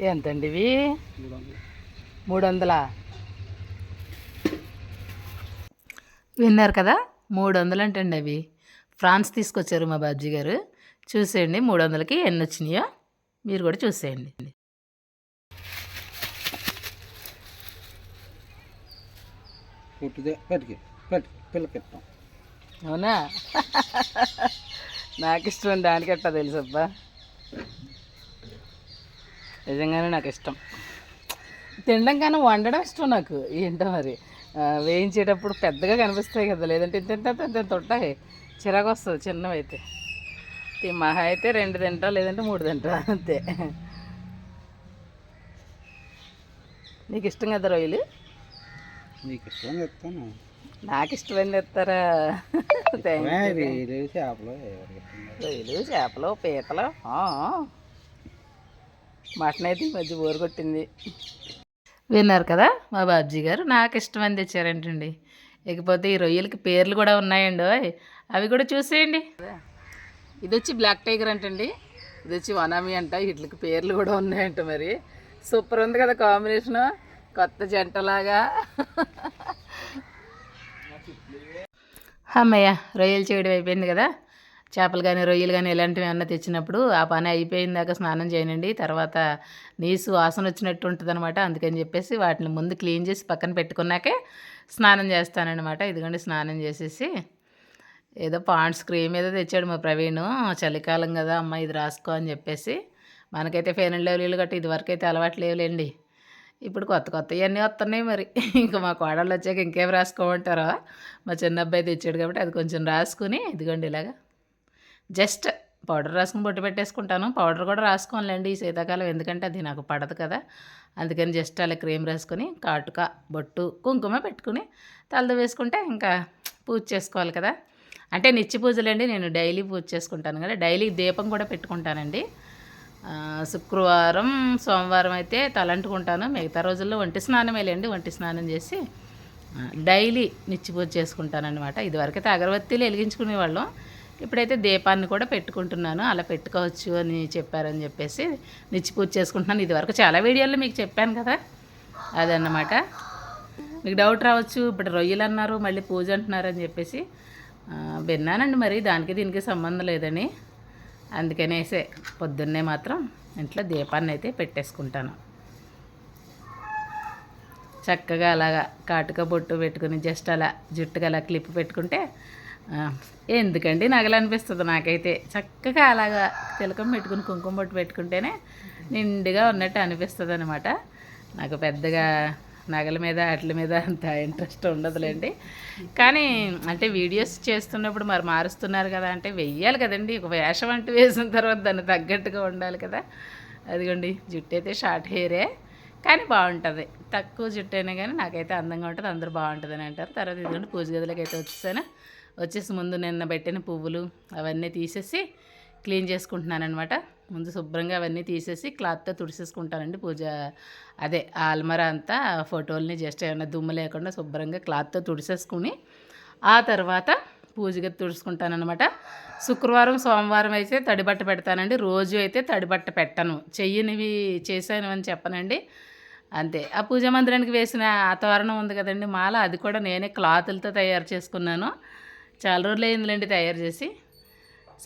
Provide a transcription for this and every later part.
ఎంతండి ఇవి? మూడు వందలా విన్నారు కదా మూడు వందలు అంటండి అవి. ఫ్రాన్స్ తీసుకొచ్చారు మా బాబ్జీ గారు. చూసేయండి మూడు వందలకి ఎన్ని వచ్చినాయో. మీరు కూడా చూసేయండి. అవునా? నాకు ఇష్టం దానికట్టా తెలుసబ్బా. నిజంగానే నాకు ఇష్టం. తినడం కన్నా వండడం ఇష్టం నాకు. ఏంటో మరి. వేయించేటప్పుడు పెద్దగా కనిపిస్తాయి కదా. లేదంటే ఇంత ఇంత ఇంత ఉంటాయి. చిరాకు వస్తుంది చిన్నవైతే. మహా అయితే రెండు తింటా లేదంటే మూడు తింటా అంతే. నీకు ఇష్టం కదా రొయ్యలు? నీకు ఇష్టం చెప్తాను నాకు ఇష్టమైంది ఇస్తారా థ్యాంక్ యూ వేలు చేపలు ఎవరికి ఇష్టం లేదు. రొయ్యలు చేపలు పీతలు. మటన్ అయితే ఈ మధ్య బోరు కొట్టింది. విన్నారు కదా మా బాబ్జీ గారు? నాకు ఇష్టమని తెచ్చారంటండి? ఇకపోతే ఈ రొయ్యలకి పేర్లు కూడా ఉన్నాయండి. అవి కూడా చూసేయండి. ఇది వచ్చి బ్లాక్ టైగర్ అంటండి. ఇది వచ్చి వనామి అంట. వీటికి పేర్లు కూడా ఉన్నాయంట మరి. సూపర్ ఉంది కదా కాంబినేషను. కొత్త జంటలాగా. అమ్మయ్య రొయ్యలు చేయడం అయిపోయింది కదా? చేపలు కానీ రొయ్యలు కానీ ఇలాంటివి అన్న తెచ్చినప్పుడు ఆ పని అయిపోయిన దాకా స్నానం చేయనండి తర్వాత నీసు వాసన వచ్చినట్టు ఉంటుంది అనమాట అందుకని చెప్పేసి వాటిని ముందు క్లీన్ చేసి పక్కన పెట్టుకున్నాకే స్నానం చేస్తానన్నమాట. ఇదిగోండి స్నానం చేసేసి ఏదో పాండ్స్ క్రీమ్ ఏదో తెచ్చాడు మా ప్రవీణ్. చలికాలం కదా అమ్మ ఇది రాసుకో అని చెప్పేసి మనకైతే ఫెయిన్ అండ్ గట్టి ఇదివరకు అయితే అలవాటు లేవులేండి. ఇప్పుడు కొత్త కొత్త ఇవన్నీ వస్తున్నాయి మరి. ఇంకా మా కోడళ్ళు వచ్చాక ఇంకేం రాసుకోమంటారా? మా చిన్న అబ్బాయి తెచ్చాడు కాబట్టి అది కొంచెం రాసుకుని ఇదిగోండి ఇలాగా జస్ట్ పౌడర్ రాసుకుని బొట్టు పెట్టేసుకుంటాను. పౌడర్ కూడా రాసుకోనులేండి ఈ శీతాకాలం ఎందుకంటే అది నాకు పడదు కదా. అందుకని జస్ట్ అలా క్రీమ్ రాసుకొని కాటుక బొట్టు కుంకుమ పెట్టుకుని తలదు వేసుకుంటే ఇంకా పూజ చేసుకోవాలి కదా. అంటే నిత్య పూజలండి నేను డైలీ పూజ చేసుకుంటాను కదా. డైలీ దీపం కూడా పెట్టుకుంటానండి. శుక్రవారం సోమవారం అయితే తలంటుకుంటాను. మిగతా రోజుల్లో ఒంటి స్నానం ఒంటి స్నానం చేసి డైలీ నిత్య పూజ చేసుకుంటానన్నమాట. ఇదివరకైతే అగరబత్తీలు వెలిగించుకునేవాళ్ళం. ఇప్పుడైతే దీపాన్ని కూడా పెట్టుకుంటున్నాను. అలా పెట్టుకోవచ్చు అని చెప్పారని చెప్పేసి నిచ్చి పూజ చేసుకుంటున్నాను. ఇదివరకు చాలా వీడియోల్లో మీకు చెప్పాను కదా. అదన్నమాట. మీకు డౌట్ రావచ్చు ఇప్పుడు రొయ్యలు అన్నారు మళ్ళీ పూజ అంటున్నారు అని చెప్పేసి విన్నానండి మరి. దానికి దీనికి సంబంధం లేదని. అందుకనేసే పొద్దున్నే మాత్రం ఇంట్లో దీపాన్ని అయితే పెట్టేసుకుంటాను. చక్కగా అలాగా కాటుక బొట్టు పెట్టుకుని జస్ట్ అలా జుట్టుగా అలా క్లిప్ పెట్టుకుంటే ఎందుకండి నగలు అనిపిస్తుంది నాకైతే. చక్కగా అలాగా తిలకం పెట్టుకుని కుంకుమ బొట్టు పెట్టుకుంటేనే నిండుగా ఉన్నట్టు అనిపిస్తుంది అనమాట నాకు పెద్దగా నగల మీద వాటి మీద అంత ఇంట్రెస్ట్ ఉండదులేండి. కానీ అంటే వీడియోస్ చేస్తున్నప్పుడు మరి మారుస్తున్నారు కదా అంటే వెయ్యాలి కదండి. ఒక వేషం అంటూ వేసిన తర్వాత దాన్ని తగ్గట్టుగా ఉండాలి కదా. అదిగోండి జుట్టు అయితే షార్ట్ హెయిరే కానీ బాగుంటుంది. తక్కువ జుట్టు అయినా కానీ నాకైతే అందంగా ఉంటుంది అందరూ బాగుంటుందని అంటారు. తర్వాత ఇదిగోండి పూజ గదిలోకి అయితే వచ్చేసాను. వచ్చేసి ముందు నిన్న పెట్టిన పువ్వులు అవన్నీ తీసేసి క్లీన్ చేసుకుంటున్నాను అనమాట ముందు శుభ్రంగా అవన్నీ తీసేసి క్లాత్తో తుడిసేసుకుంటానండి పూజ. అదే ఆ అల్మరా అంతా ఫోటోల్ని జస్ట్ ఏమైనా దుమ్ము లేకుండా శుభ్రంగా క్లాత్తో తుడిసేసుకుని ఆ తర్వాత పూజగా తుడుచుకుంటానమాట శుక్రవారం సోమవారం అయితే తడిబట్ట పెడతానండి. రోజు అయితే తడిబట్ట పెట్టను. చెయ్యనివి చేశాను అని చెప్పనండి. అంతే. ఆ పూజా మందిరానికి వేసిన ఆ తోరణం ఉంది కదండి మాల అది కూడా నేనే క్లాతులతో తయారు చేసుకున్నాను. చాలా రోజులు అయిందిలేండి తయారు చేసి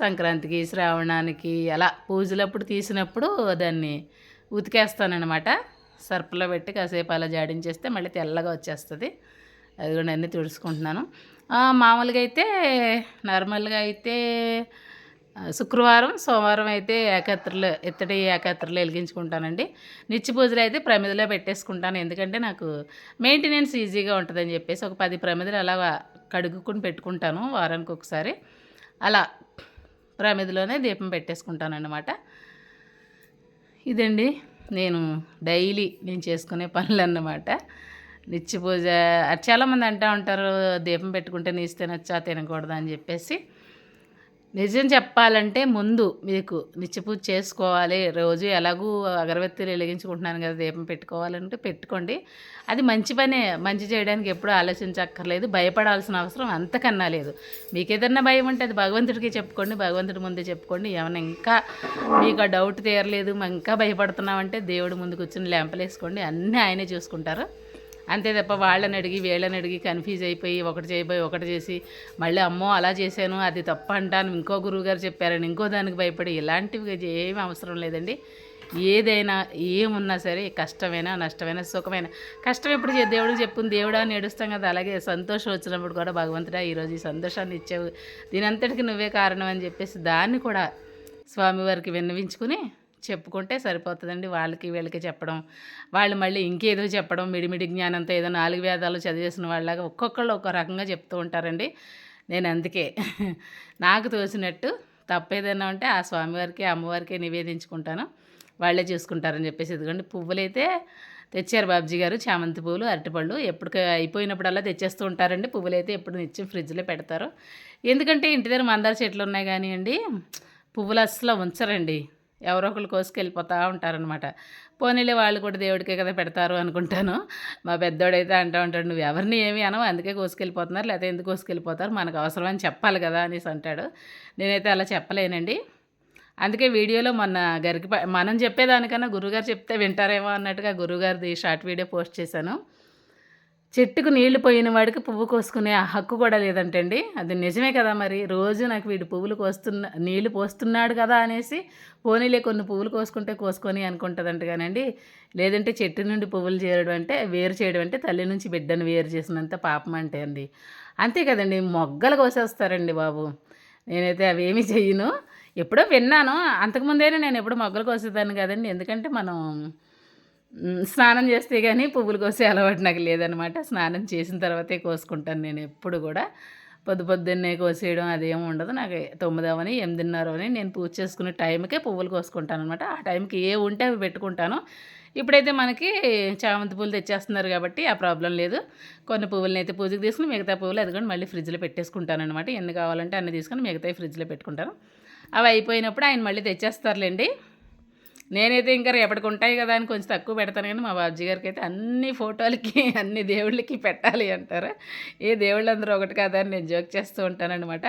సంక్రాంతికి శ్రావణానికి అలా పూజలప్పుడు తీసినప్పుడు దాన్ని ఉతికేస్తానన్నమాట. సర్పులో పెట్టి కాసేపు అలా జాడించేస్తే మళ్ళీ తెల్లగా వచ్చేస్తుంది. అది కూడా అన్నీ తుడుచుకుంటున్నాను. మామూలుగా అయితే నార్మల్గా అయితే శుక్రవారం సోమవారం అయితే ఏకాత్రలు ఇత్తడి ఏకాత్రలు వెలిగించుకుంటానండి. నిత్య పూజలు అయితే ప్రమిదలో పెట్టేసుకుంటాను. ఎందుకంటే నాకు మెయింటెనెన్స్ ఈజీగా ఉంటుందని చెప్పేసి ఒక పది ప్రమిదలు అలా కడుగుకుని పెట్టుకుంటాను వారానికి ఒకసారి. అలా ప్రమిదిలోనే దీపం పెట్టేసుకుంటాను అన్నమాట ఇదండి నేను డైలీ నేను చేసుకునే పనులు అన్నమాట నిత్య పూజ చాలామంది అంటూ ఉంటారు దీపం పెట్టుకుంటే నీసు తినొచ్చా తినకూడదా అని చెప్పేసి. నిజం చెప్పాలంటే ముందు మీకు నిత్యపూజ చేసుకోవాలి. రోజు ఎలాగూ అగరబత్తీలు వెలిగించుకుంటున్నాను కదా దీపం పెట్టుకోవాలంటే పెట్టుకోండి. అది మంచి పనే మంచి చేయడానికి ఎప్పుడూ ఆలోచించక్కర్లేదు. భయపడాల్సిన అవసరం అంతకన్నా లేదు. మీకు ఏదన్నా భయం ఉంటే అది భగవంతుడికి చెప్పుకోండి భగవంతుడి ముందే చెప్పుకోండి. ఏమైనా ఇంకా మీకు ఆ డౌట్ తీరలేదు మేము ఇంకా భయపడుతున్నామంటే దేవుడి ముందు కూర్చుని లెంపలేసుకోండి అన్నీ ఆయనే చూసుకుంటారు. అంతే తప్ప వాళ్ళని అడిగి వీళ్ళని అడిగి కన్ఫ్యూజ్ అయిపోయి ఒకటి చేయబోయి ఒకటి చేసి మళ్ళీ అమ్మో అలా చేశాను అది తప్ప అంటాను ఇంకో గురువుగారు చెప్పారని ఇంకో దానికి భయపడి ఇలాంటివి ఏమి అవసరం లేదండి. ఏదైనా ఏమున్నా సరే కష్టమైనా నష్టమైనా సుఖమైన కష్టం ఎప్పుడు చే- దేవుడికి చెప్పు దేవుడా అని ఏడుస్తాం కదా అలాగే సంతోషం వచ్చినప్పుడు కూడా భగవంతుడా ఈరోజు ఈ సంతోషాన్ని ఇచ్చావు. దీని అంతటికి నువ్వే కారణం అని చెప్పేసి దాన్ని కూడా స్వామివారికి విన్నవించుకుని చెప్పుకుంటే సరిపోతుందండి. వాళ్ళకి వీళ్ళకి చెప్పడం. వాళ్ళు మళ్ళీ ఇంకేదో చెప్పడం మిడిమిడి జ్ఞానంతో ఏదో నాలుగు వేదాలు చదివేసిన వాళ్ళలాగా ఒక్కొక్కళ్ళు ఒక రకంగా చెప్తూ ఉంటారండి. నేను అందుకే. నాకు తోచినట్టు తప్పేదైనా ఉంటే ఆ స్వామివారికి అమ్మవారికి నివేదించుకుంటాను. వాళ్ళే చూసుకుంటారని చెప్పేసి ఇదిగోండి. పువ్వులైతే తెచ్చారు బాబ్జీ గారు. చామంతి పువ్వులు అరటిపళ్ళు. ఎప్పుడు అయిపోయినప్పుడల్లా తెచ్చేస్తూ ఉంటారండి. పువ్వులు అయితే ఎప్పుడు నిత్యం ఫ్రిడ్జ్లో పెడతారు. ఎందుకంటే ఇంటి దగ్గర మందార చెట్లు ఉన్నాయి కానివ్వండి పువ్వులు అస్సలు ఉంచరండి. ఎవరో ఒకరు కోసుకెళ్ళిపోతూ ఉంటారనమాట పోనీలే వాళ్ళు కూడా దేవుడికే కదా పెడతారు అనుకుంటాను. మా పెద్దోడైతే అంటూ ఉంటాడు నువ్వు ఎవరిని ఏమి అనవు అందుకే కోసుకెళ్ళిపోతున్నారు లేకపోతే ఎందుకు కోసుకెళ్ళిపోతారు? మనకు అవసరం అని చెప్పాలి కదా అనేసి అంటాడు. నేనైతే అలా చెప్పలేనండి. అందుకే వీడియోలో మొన్న గరికి మనం చెప్పేదానికన్నా గురుగారు చెప్తే వింటారేమో అన్నట్టుగా గురుగారిది షార్ట్ వీడియో పోస్ట్ చేశాను. చెట్టుకు నీళ్ళు పోయిన వాడికి పువ్వు కోసుకునే ఆ హక్కు కూడా లేదంటండి. అది నిజమే కదా మరి. రోజు నాకు వీడు పువ్వులు కోస్తున్న నీళ్ళు పోస్తున్నాడు కదా అనేసి పోనీలే కొన్ని పువ్వులు కోసుకుంటే కోసుకొని అనుకుంటుందంట కానండి. లేదంటే చెట్టు నుండి పువ్వులు చేరడం అంటే వేరు చేయడం అంటే తల్లి నుంచి బిడ్డను వేరు చేసినంత పాపం అంటే అండి. అంతే కదండి. మొగ్గలు కోసేస్తారండి బాబు. నేనైతే అవేమి చెయ్యను. ఎప్పుడో విన్నాను. అంతకుముందేనే నేను ఎప్పుడు మొగ్గలు కోసేదాన్ని కదండి. ఎందుకంటే మనం స్నానం చేస్తే కానీ పువ్వులు కోసే అలవాటు నాకు లేదనమాట స్నానం చేసిన తర్వాతే కోసుకుంటాను నేను ఎప్పుడు కూడా. పొద్దు పొద్దున్నే కోసేయడం అదేం ఉండదు. నాకు తొమ్మిదవని ఎనిమిదిన్నరవని నేను పూజ చేసుకునే టైంకే పువ్వులు కోసుకుంటాను అనమాట ఆ టైంకి ఏ ఉంటే అవి పెట్టుకుంటాను. ఇప్పుడైతే మనకి చామంతి పూలు తెచ్చేస్తున్నారు కాబట్టి ఆ ప్రాబ్లం లేదు. కొన్ని పువ్వులని అయితే పూజకి తీసుకుని మిగతా పువ్వులు అది కూడా మళ్ళీ ఫ్రిడ్జ్లో పెట్టేసుకుంటాను అనమాట ఎన్ని కావాలంటే అన్ని తీసుకుని మిగతా ఫ్రిడ్జ్లో పెట్టుకుంటాను. అవి అయిపోయినప్పుడు ఆయన మళ్ళీ తెచ్చేస్తారులేండి. నేనైతే ఇంకా రేపటికి ఉంటాయి కదా అని కొంచెం తక్కువ పెడతాను కానీ మా బాబ్జీ గారికి అయితే అన్ని ఫోటోలకి అన్ని దేవుళ్ళకి పెట్టాలి అంటారు. ఏ దేవుళ్ళు అందరూ ఒకటి కాదా అని నేను జోక్ చేస్తూ ఉంటానన్నమాట.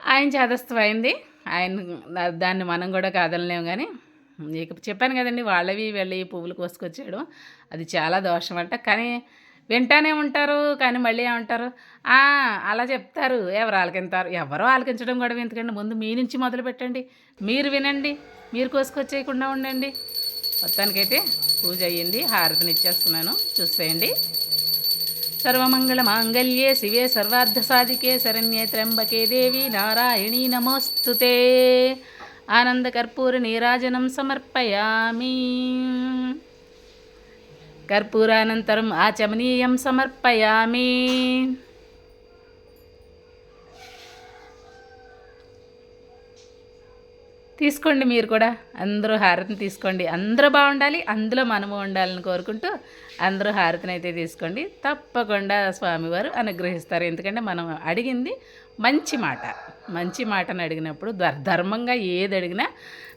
ఆయన చేదస్తం అయింది ఆయన దాన్ని మనం కూడా కాదనలేము కానీ నీకు చెప్పాను కదండి వాళ్ళవి వెళ్ళి పువ్వులు కోసుకొచ్చేయడం అది చాలా దోషం అంట కానీ వింటానే ఉంటారు కానీ మళ్ళీ ఏమంటారు? అలా చెప్తారు. ఎవరు ఆలకింతారు? ఎవరో ఆలకించడం కూడా ఎందుకండి ముందు మీ నుంచి మొదలు పెట్టండి మీరు వినండి. మీరు కోసుకొచ్చేయకుండా ఉండండి. మొత్తానికైతే పూజ అయ్యింది. హారతిని ఇచ్చేస్తున్నాను. చూసేయండి. సర్వమంగళ మాంగళ్యే శివే సర్వార్థ సాధికే శరణ్యే త్ర్యంబకే దేవి నారాయణీ నమోస్తుతే. ఆనందకర్పూర నీరాజనం సమర్పయామి. కర్పూరానంతరం ఆచమనీయం సమర్పయామి. తీసుకోండి మీరు కూడా. అందరూ హారతిని తీసుకోండి. అందరూ బాగుండాలి అందులో మనము ఉండాలని కోరుకుంటూ అందరూ హారతిని అయితే తీసుకోండి. తప్పకుండా స్వామివారు అనుగ్రహిస్తారు. ఎందుకంటే మనం అడిగింది మంచి మాట. మంచి మాటను అడిగినప్పుడు ధర్- ధర్మంగా ఏది అడిగినా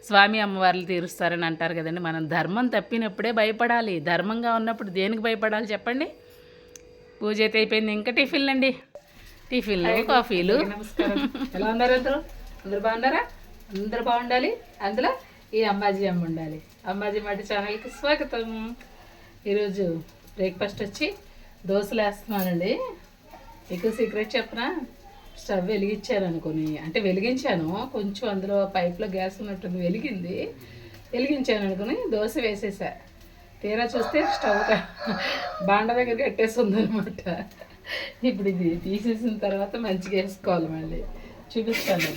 స్వామి అమ్మవార్లు తీరుస్తారని అంటారు కదండి. మనం ధర్మం తప్పినప్పుడే భయపడాలి. ధర్మంగా ఉన్నప్పుడు దేనికి భయపడాలి చెప్పండి? పూజ అయితే అయిపోయింది. ఇంకా టిఫిన్లు అండి. టిఫిన్లు కాఫీలు ఎలా ఉన్నారు అందరూ? అందరూ బాగున్నారా? అందరూ బాగుండాలి. అందులో ఈ అమ్మాజీ అమ్మ ఉండాలి. అమ్మాజీ మాట ఛానల్కి స్వాగతం. ఈరోజు బ్రేక్ఫాస్ట్ వచ్చి దోశలు వేస్తున్నానండి. మీకు సీక్రెట్ చెప్పనా? స్టవ్ వెలిగించాను అనుకుని. అంటే వెలిగించాను. కొంచెం అందులో పైప్లో గ్యాస్ ఉన్నట్టుంది. వెలిగింది. వెలిగించాను అనుకుని దోశ వేసేసా. తీరా చూస్తే స్టవ్ బాండ దగ్గర కట్టేసి ఉందనమాట ఇప్పుడు ఇది తీసేసిన తర్వాత మంచిగా వేసుకోవాలి మళ్ళీ. చూపిస్తాను.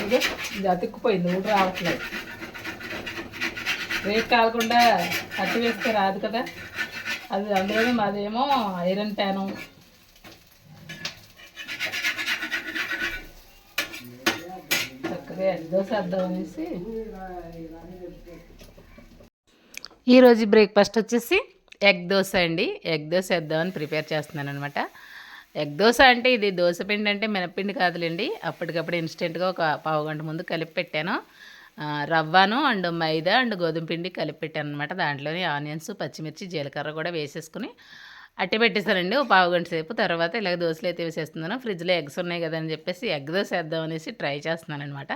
ఇది అతుక్కుపోయింది ఊడు రావట్లేదు. రేట్ కాకుండా కట్టి వేస్తే రాదు కదా. అది అందులోనే మాదేమో ఐరన్ ప్యాను చక్కగా ఎగ్ దోశ వేద్దాం అనేసి ఈరోజు బ్రేక్ఫాస్ట్ వచ్చేసి ఎగ్ దోశ అండి. ఎగ్ దోశ వేద్దామని ప్రిపేర్ చేస్తున్నాను అనమాట ఎగ్ దోశ అంటే ఇది దోశపిండి అంటే మినప్పిండి కాదులేండి. అప్పటికప్పుడు ఇన్స్టెంట్గా ఒక పావు గంట ముందు కలిపి పెట్టాను. రవ్వను అండ్ మైదా అండ్ గోధుమ పిండి కలిపి పెట్టాను అనమాట దాంట్లోనే ఆనియన్స్ పచ్చిమిర్చి జీలకర్ర కూడా వేసేసుకుని అట్టి పెట్టేశానండి. ఒక పావు గంట సేపు తర్వాత ఇలాగ దోశలు అయితే వేసేస్తున్నాను. ఫ్రిడ్జ్లో ఎగ్స్ ఉన్నాయి కదని చెప్పేసి ఎగ్ దోశ వేద్దాం అనేసి ట్రై చేస్తున్నాను అనమాట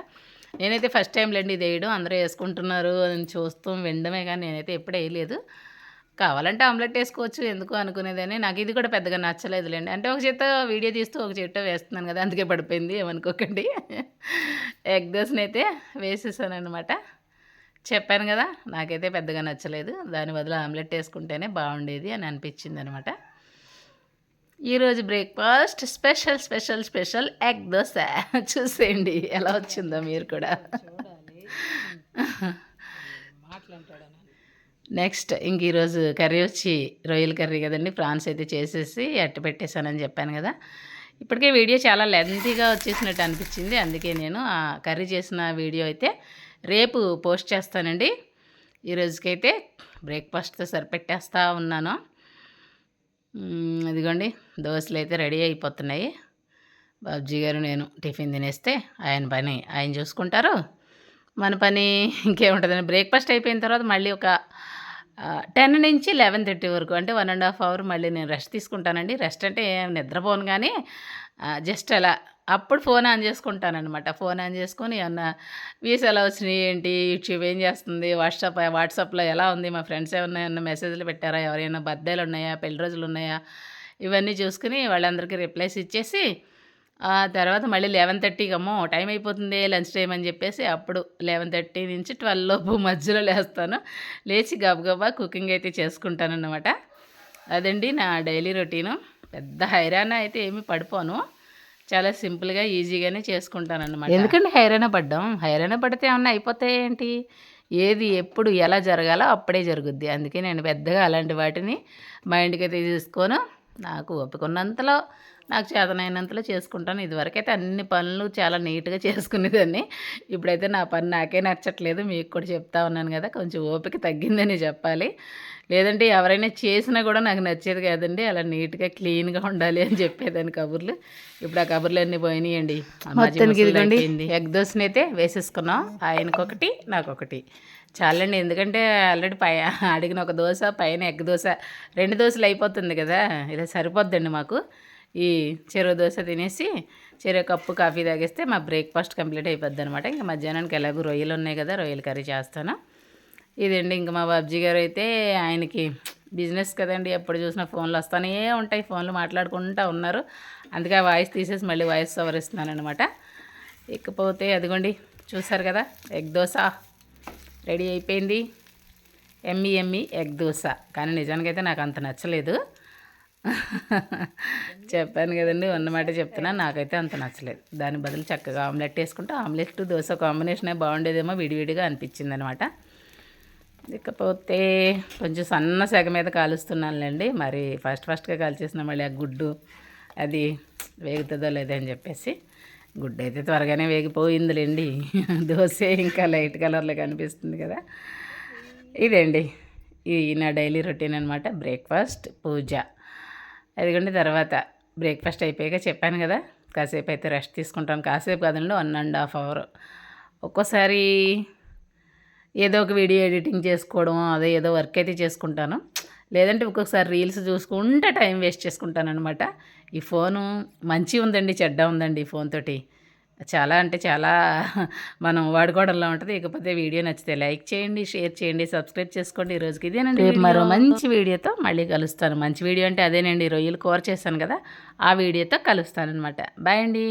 నేనైతే ఫస్ట్ టైం లేండి ఇది వేయడం. అందరూ వేసుకుంటున్నారు అని చూస్తూ వినడమే కానీ నేనైతే ఎప్పుడు వేయలేదు. కావాలంటే ఆమ్లెట్ వేసుకోవచ్చు ఎందుకు అనుకునేదని. నాకు ఇది కూడా పెద్దగా నచ్చలేదులేండి. అంటే ఒక చేత్తో వీడియో తీస్తూ ఒక చేత్తో వేస్తున్నాను కదా అందుకే పడిపోయింది ఏమనుకోకండి. ఎగ్ దోశని అయితే వేసేసాను అనమాట చెప్పాను కదా నాకైతే పెద్దగా నచ్చలేదు. దాని బదులు ఆమ్లెట్ వేసుకుంటేనే బాగుండేది అని అనిపించింది అనమాట ఈరోజు breakfast special special special egg dosa. చూసేయండి ఎలా వచ్చిందో మీరు కూడా. నెక్స్ట్ ఇంక ఈరోజు కర్రీ వచ్చి రొయ్యల కర్రీ కదండి. ప్రాన్స్ అయితే చేసేసి అట్టు పెట్టేశానని చెప్పాను కదా. ఇప్పటికే వీడియో చాలా లెంతీగా వచ్చేసినట్టు అనిపించింది. అందుకే నేను ఆ కర్రీ చేసిన వీడియో అయితే రేపు పోస్ట్ చేస్తానండి. ఈ రోజుకైతే బ్రేక్ఫాస్ట్తో సరిపెట్టేస్తా ఉన్నాను. ఇదిగోండి దోశలు అయితే రెడీ అయిపోతున్నాయి. బాబ్జీ గారు నేను టిఫిన్ తినేస్తే ఆయన పని ఆయన చూసుకుంటారు. మన పని ఇంకేముంటుందని బ్రేక్ఫాస్ట్ అయిపోయిన తర్వాత మళ్ళీ ఒక టెన్ నుంచి లెవెన్ థర్టీ వరకు అంటే వన్ అండ్ హాఫ్ అవర్ మళ్ళీ నేను రెస్ట్ తీసుకుంటానండి. రెస్ట్ అంటే నిద్రపోను కానీ జస్ట్ అలా అప్పుడు ఫోన్ ఆన్ చేసుకుంటానమాట ఫోన్ ఆన్ చేసుకొని ఏమన్నా వ్యూస్ ఎలా వచ్చినాయి ఏంటి యూట్యూబ్ ఏం చేస్తుంది వాట్సాప్ వాట్సాప్లో ఎలా ఉంది మా ఫ్రెండ్స్ ఏమన్నా ఏమన్నా మెసేజ్లు పెట్టారా ఎవరైనా బర్త్డేలు ఉన్నాయా పెళ్ళి రోజులు ఉన్నాయా ఇవన్నీ చూసుకుని వాళ్ళందరికీ రిప్లైస్ ఇచ్చేసి ఆ తర్వాత మళ్ళీ లెవెన్ థర్టీకి అమ్మో టైం అయిపోతుంది లంచ్ టైం అని చెప్పేసి అప్పుడు లెవెన్ థర్టీ నుంచి ట్వెల్వ్ లోపు మధ్యలో లేస్తాను. లేచి గబగబా కుకింగ్ అయితే చేసుకుంటానన్నమాట. అదండి నా డైలీ రొటీను. పెద్ద హైరాణ అయితే ఏమి పడిపోను. చాలా సింపుల్గా ఈజీగానే చేసుకుంటాను అనమాట ఎందుకంటే హైరాణ పడ్డాం? హైరాణ పడితే ఏమన్నా అయిపోతాయి ఏంటి? ఏది ఎప్పుడు ఎలా జరగాలో అప్పుడే జరుగుద్ది. అందుకే నేను పెద్దగా అలాంటి వాటిని మైండ్కి అయితే తీసుకోను. నాకు ఒప్పుకున్నంతలో నాకు చేతనైనంతలో చేసుకుంటాను. ఇదివరకైతే అన్ని పనులు చాలా నీట్గా చేసుకునేదాన్ని. ఇప్పుడైతే నా పని నాకే నచ్చట్లేదు మీకు కూడా చెప్తా ఉన్నాను కదా కొంచెం ఓపిక తగ్గిందని చెప్పాలి. లేదంటే ఎవరైనా చేసినా కూడా నాకు నచ్చేది కాదండి అలా నీట్గా క్లీన్గా ఉండాలి అని చెప్పేదాన్ని కబుర్లు. ఇప్పుడు ఆ కబుర్లు అన్నీ పోయినాయండి ఎగ్ దోశని అయితే వేసేసుకున్నాం. ఆయనకొకటి నాకొకటి. చాలండి. ఎందుకంటే ఆల్రెడీ పై అడిగిన ఒక దోశ పైన ఎగ్ దోశ రెండు దోశలు అయిపోతుంది కదా. ఇలా సరిపోద్దండి మాకు. ఈ చెరువు దోశ తినేసి చెరువు కప్పు కాఫీ తాగేస్తే మా బ్రేక్ఫాస్ట్ కంప్లీట్ అయిపోద్ది అనమాట ఇంకా మధ్యాహ్నానికి ఎలాగో రొయ్యలు ఉన్నాయి కదా రొయ్యల కర్రీ చేస్తాను. ఇదండి ఇంకా మా బాబ్జీ గారు అయితే ఆయనకి బిజినెస్ కదండి. ఎప్పుడు చూసినా ఫోన్లు వస్తానే ఉంటాయి. ఫోన్లు మాట్లాడుకుంటూ ఉన్నారు. అందుకే ఆ వాయిస్ తీసేసి మళ్ళీ వాయిస్ సవరిస్తున్నాను అనమాట ఇకపోతే అదిగోండి చూసారు కదా ఎగ్ దోశ. రెడీ అయిపోయింది. ఎమ్మి ఎమ్మి ఎగ్ దోశ. కానీ నిజానికైతే నాకు అంత నచ్చలేదు. చెప్పాను కదండి ఉన్నమాట చెప్తున్నాను నాకైతే అంత నచ్చలేదు. దాని బదులు చక్కగా ఆమ్లెట్ వేసుకుంటే ఆమ్లెట్ దోశ కాంబినేషనే బాగుండేదేమో విడివిడిగా అనిపించింది అనమాట ఇకపోతే కొంచెం సన్న సెగ మీద కాలుస్తున్నానులేండి. మరి ఫస్ట్ ఫస్ట్గా కాల్చేసిన మళ్ళీ ఆ గుడ్డు అది వేగుతుందో లేదో అని చెప్పేసి గుడ్డ అయితే త్వరగానే వేగిపోయిందిలేండి. దోశ ఇంకా లైట్ కలర్లో కనిపిస్తుంది కదా. ఇదండి. ఇది నా డైలీ రొటీన్ అనమాట బ్రేక్ఫాస్ట్ పూజ. అదిగోండి తర్వాత బ్రేక్ఫాస్ట్ అయిపోయాక చెప్పాను కదా. కాసేపు అయితే రెస్ట్ తీసుకుంటాను. కాసేపు కదండి వన్ అండ్ హాఫ్ అవర్. ఒక్కోసారి ఏదో ఒక వీడియో ఎడిటింగ్ చేసుకోవడం అదే ఏదో వర్క్ అయితే చేసుకుంటాను. లేదంటే ఒక్కొక్కసారి రీల్స్ చూసుకుంటే టైం వేస్ట్ చేసుకుంటాను అనమాట ఈ ఫోను మంచి ఉందండి చెడ్డ ఉందండి ఈ ఫోన్ తోటి. చాలా అంటే చాలా మనం వాడుకోవడంలో ఉంటుంది. ఇకపోతే వీడియో నచ్చితే లైక్ చేయండి షేర్ చేయండి సబ్స్క్రైబ్ చేసుకోండి. ఈ రోజుకి ఇదేనండి మరో మంచి వీడియోతో మళ్ళీ కలుస్తాను. మంచి వీడియో అంటే అదేనండి రొయ్యలు కూర చేశాను కదా ఆ వీడియోతో కలుస్తాను అనమాట బాయ్ అండి.